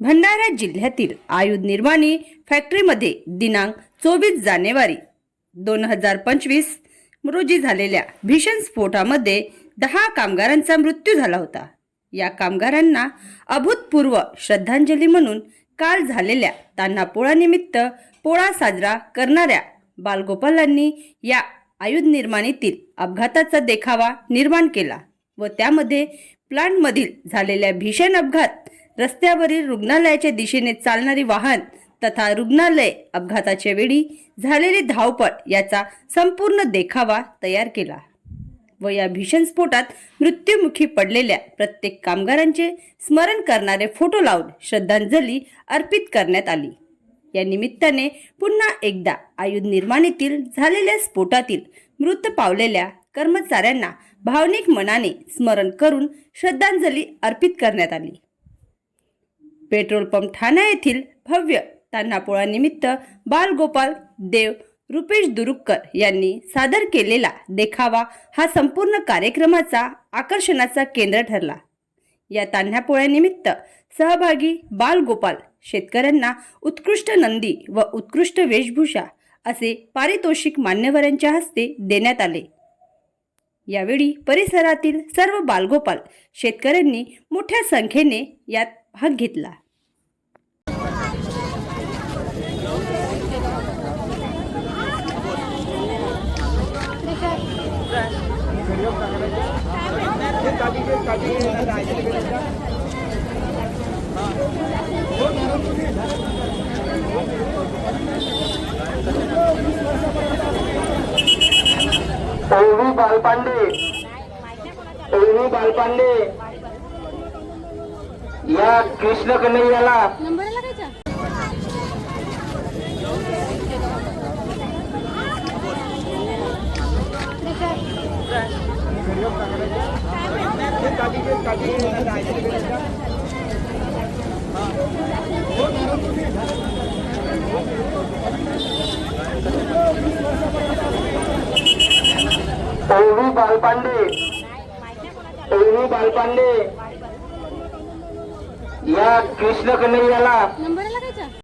भंडारा जिल्ह्यातील आयुध निर्माणी फॅक्टरीमध्ये दिनांक चोवीस जानेवारी दोन हजार पंचवीस रोजी झालेल्या भीषण स्फोटामध्ये दहा कामगारांचा मृत्यू झाला होता. या कामगारांना अभूतपूर्व श्रद्धांजली म्हणून काल झालेल्या तान्हा पोळानिमित्त पोळा साजरा करणाऱ्या बालगोपालांनी या आयुध निर्माणीतील अपघाताचा देखावा निर्माण केला व त्यामध्ये प्लांटमधील झालेल्या भीषण अपघात रस्त्यावरील रुग्णालयाच्या दिशेने चालणारी वाहन तथा रुग्णालय अपघाताच्या वेळी झालेली धावपळ याचा संपूर्ण देखावा तयार केला. व या भीषण स्फोटात मृत्युमुखी पडलेल्या प्रत्येक कामगारांचे स्मरण करणारे फोटो लावून श्रद्धांजली अर्पित करण्यात आली. या निमित्ताने पुन्हा एकदा आयुध निर्माणीतील झालेल्या स्फोटातील मृत पावलेल्या कर्मचाऱ्यांना भावनिक मनाने स्मरण करून श्रद्धांजली अर्पित करण्यात आली. पेट्रोल पंप ठाणा येथील भव्य तान्हापोळानिमित्त बालगोपाल देव रुपेश दुरुक्कर यांनी सादर केलेला देखावा हा संपूर्ण कार्यक्रमाचा आकर्षणाचा केंद्र ठरला. या तान्ह्यापोळ्यानिमित्त सहभागी बालगोपाल शेतकऱ्यांना उत्कृष्ट नंदी व उत्कृष्ट वेशभूषा असे पारितोषिक मान्यवरांच्या हस्ते देण्यात आले. यावेळी परिसरातील सर्व बालगोपाल शेतकऱ्यांनी मोठ्या संख्येने यात भाग घेतला. बालपांडे. बालपांडे. या कृष्ण कन्हैयाला ओवी बालपांडे ओवी बालपांडे या कृष्ण कन्हैयाला